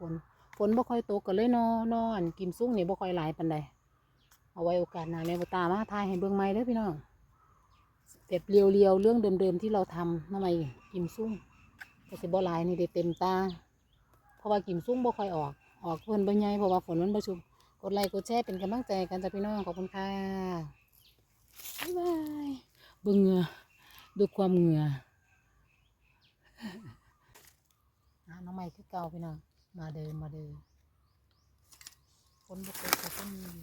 ฝนฝนบ่ค่อยตกก็เลยนอนอนกิมซุ่งนี่บ่ค่อยหลายปานใดเอาไว้โอกาสหน้าแม่บ่ตามาทายให้เบิ่งใหม่เด้อพี่น้องแบบเรียวๆเรื่องเดิมๆที่เราทำทำไมกิมซุ่งก็สิบ่หลายนี่ได้เต็มตา เพราะว่ากิมซุ่งบ่ค่อยออก ออกเพิ่นบ่ใหญ่เพราะว่าฝนมันบ่ชุมกดไลค์กดแชร์เป็นกำลังใจกันจ้ะพี่น้องขอบคุณค่ะบ๊ายบายเบิ่งเหงื่อดูความเหงื่อน้องใหม่คือเก่าพี่น้อง มาเดินมาเดินคนบุกเบิกกับคนมีอยู่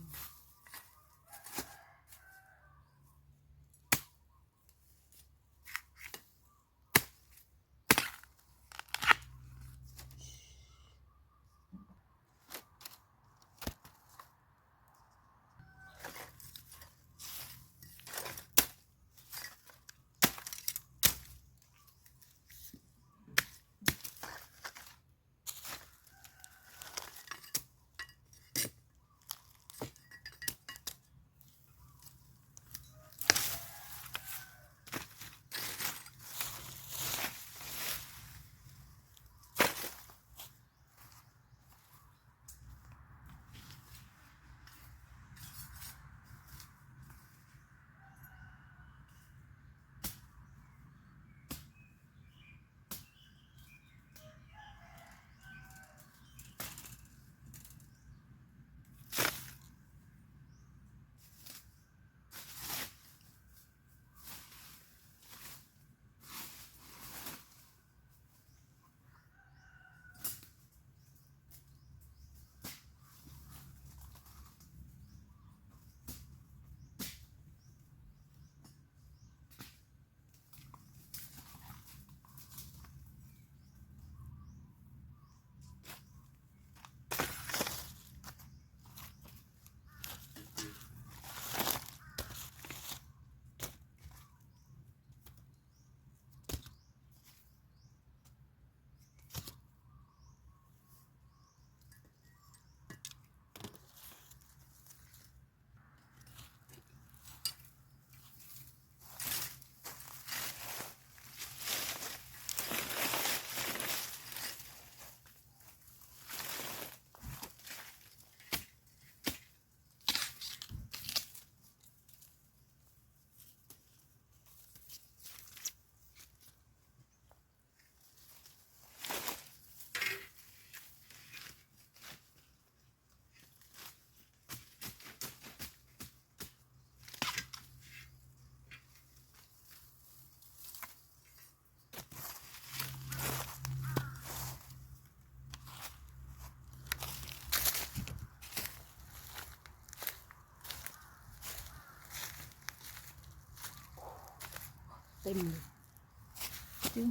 จึง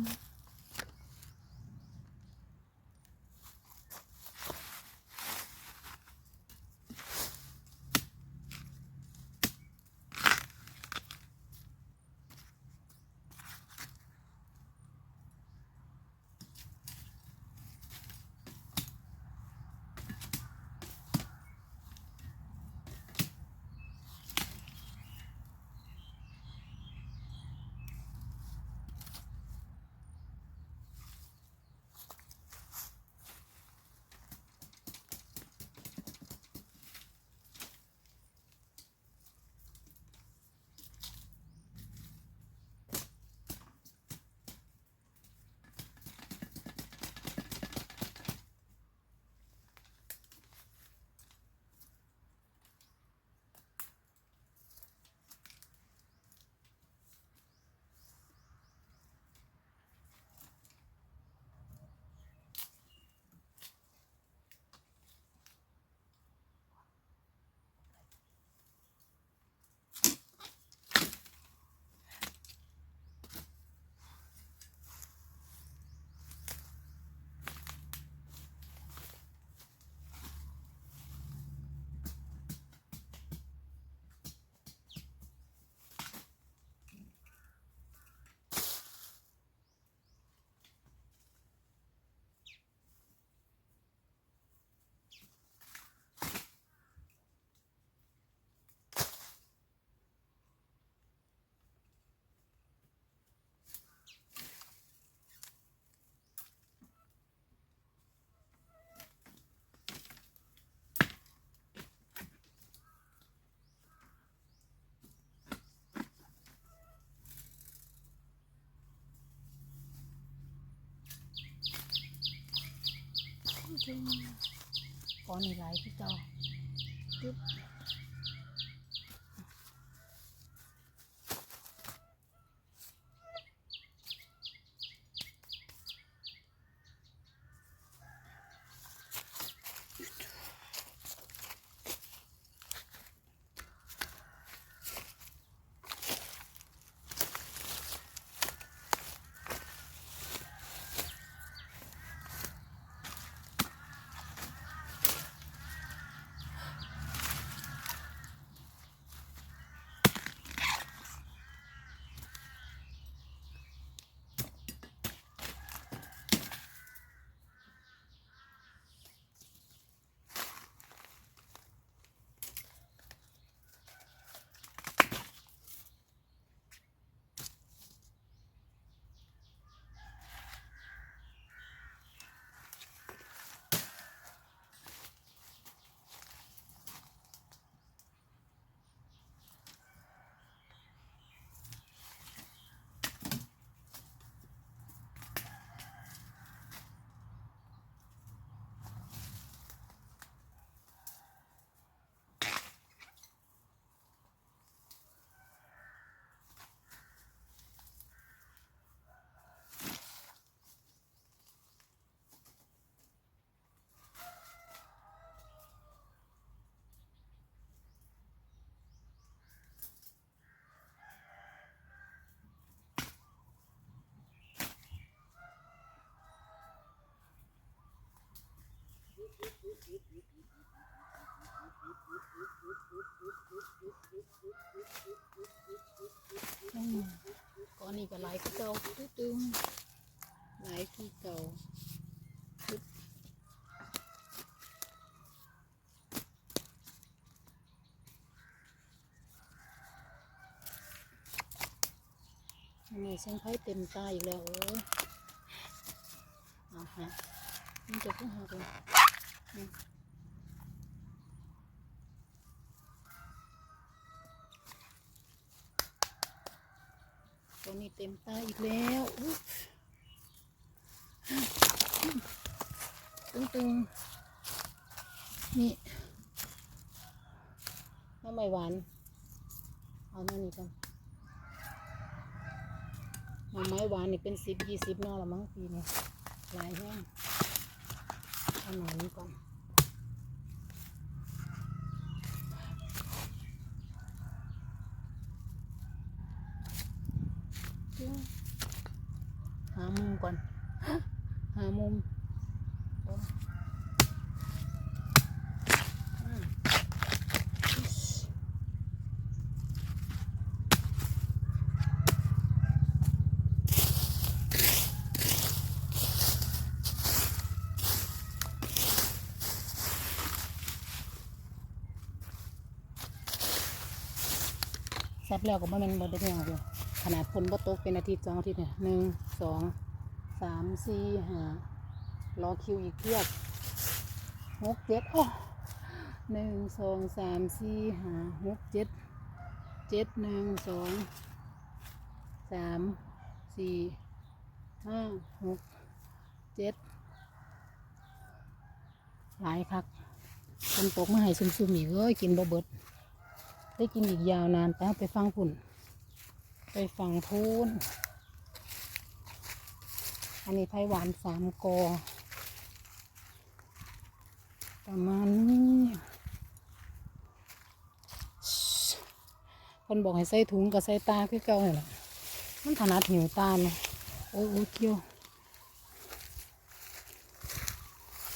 ก้อนนี่หลายที่เจ้า ก้อนนี้ก็หลายที่เก่าตึ้งตึงหลายที่เก่าปึ๊บอันนี้เส้นไผ่เต็มตาอีกแล้วโอ้ยเอาฮะมันจะพุ่งหาไป ตัวนี้เต็มตาอีกแล้วตึงตึงๆนี่น้ำไมหวาน เอาหน้านี้กันหน่อไม้หวานนี่เป็นสิบยี่สิบนอละมั้งปีนี้หลายแห้ง เอาหน่อยนี้ก่อนหามุมก่อนหามุม ซ่บแล้วก็บ่แม่นบ่ได้เพียงเดียวขนาดฝนบ่ตกเป็นอาทิตย์สองอาทิตย์เนี่ยหนึ่งสองสามสี่ห้ารอคิวอีกเพียบหกเจ็ดโอ้หนึ่งสองสามสี่ห้าหกเจ็ดเจ็ดหนึ่งสองสามสี่ห้าหกเจ็ดหลายคักฝนตกมาให้ซุ่มๆอีกเอ้ยกินบ่เบิด ได้กินอีกยาวนานไปไปฟังพุ่น ไปฟังพูนอันนี้ไผ่หวานสามกอ ประมาณนี้คนบอกให้ใส่ถุงกับใส่ตาคือเก่าเหรอมันถนัดหิวตาเนาะโอ้ยโอ้ยเกี่ยว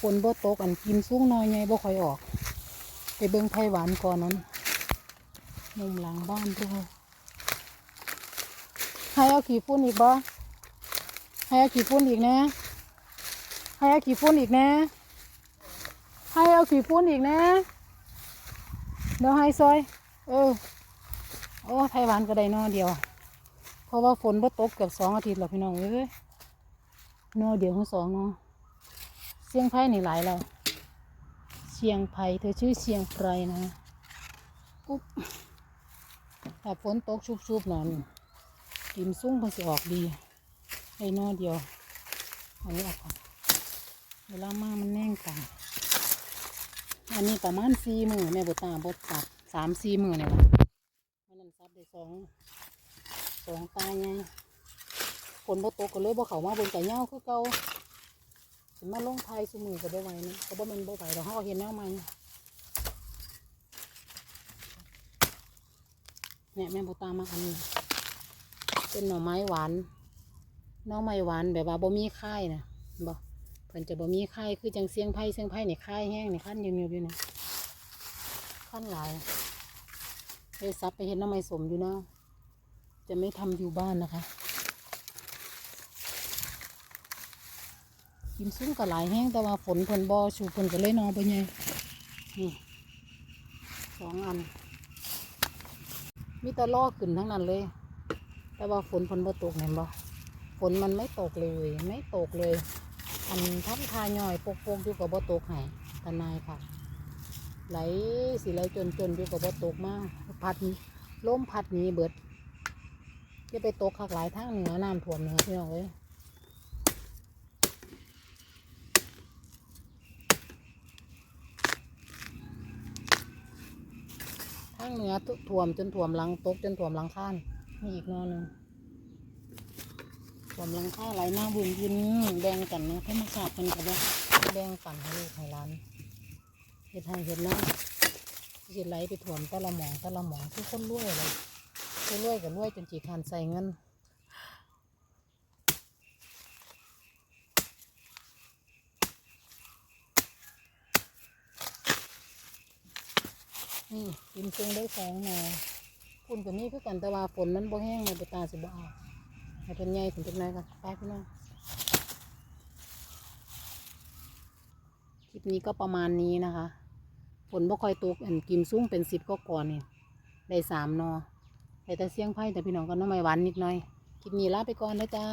ฝนบ่ตกอันกินสูงน้อยไงบ่ค่อยออก ไปเบิ่งไผ่หวานก่อนนั้น มุมหลังบ้านด้วยให้เอาขี่ฟุ้นอีกบ่ให้เอาขี่ฟุ้นอีกนะให้เอาขี่ฟุ้นอีกนะให้เอาขี่ฟุ้นอีกนะเดี๋ยวให้ซอย เออโอ้ไทยหวานก็ได้นอเดียว เพราะว่าฝนบ่ตกเกือบสองอาทิตย์แล้วพี่น้องเอ้ยนอเดียวทั้งสองนาะเสียงไผ่นี่หลายแล้วเชียงไผ่เธอชื่อเชียงไพรนะอุ๊บ ถ้าฝนตกชุบๆหน่อยนี่กินซุ้งมันสิออกดีไอ้นอเดียวอันนี้ออกก่อนเวลามามันแน่งตาอันนี้ประมาณสี่มือแม่บุตาบดตับสามสี่มือเนี่ยละมันนั่นซับได้สองสองตาไงฝนบ่ตกก็เลยบ่เขามาบนไก่เน่าคือเก่าสิมาลงไทยสมือก็บ่ไหวนะก็บ่แมันบ่ไหวดอกเขาเห็นแนวใหม่ เนี่ยแม่บุตามาอันนี้ เป็นหน่อไม้หวานหน่อไม้หวานแบบว่าบ่มีค่ายนะบ่เพิ่นจะบ่มีค่ายคือจังเสียงไผ่เสียงไผ่นี่ค่ายแห้งนี่ขั้นยืนๆอยู่นะขั้นหลายไปซับไปเห็นหน่อไม้สมอยู่นะจะไม่ทำอยู่บ้านนะคะกินซุ้มก็หลายแห้งแต่ว่าฝนเพิ่นบ่ชูเพิ่นก็เลยนอนไปไงนี่สองอัน มีแต่ล่อขึ้นทั้งนั้นเลย แต่ว่าฝนฝนบ่ตกเห็นบ่ฝนมันไม่ตกเลย ไม่ตกเลย อันทับทาย่อยปกปกอยู่กับบ่ตกไห้ทนายค่ะ ไหลสิไหลจนจนอยู่กับบ่ตกมากพัดล้มพัดหนี้เบิดจะไปตกขากหลายทางเหนือน้ำท่วมเหนือพี่น้องเอ้ยางเหนือท่วมจนท่วมหลังตกจนท่วมหลังข้านมีอีกนอนหนึ่งผมลังค่าไหลหน้าบุญยินแดงกันนะธรรมาสาบกันกันว่าแดงกันให้ลูกให้ร้านเห็ดให้เห็ดน้าเห็ดไหลไปถ่วมตะละหมองตะละหมองคือคนรวยเลยคนรวยกับรวยจนจีคันใส่เงิน นี่กินซึ่งได้สองหนอฝุ่นกับนี่คือกันแต่ว่าฝนมันบ่แห้งเลยไปตาสิบ่เอาให้เป็นใหญ่ถึงจังไรกันไปพี่น้องคลิปนี้ก็ประมาณนี้นะคะฝนบ่ค่อยตกอันกิมซุ้งเป็นสิบก็ก่อนนี่ได้สามนอได้แต่เสียงไพ่แต่พี่น้องก็น้องไม่หวานนิดหน่อย คลิปนี้ลาไปก่อนนะจ้า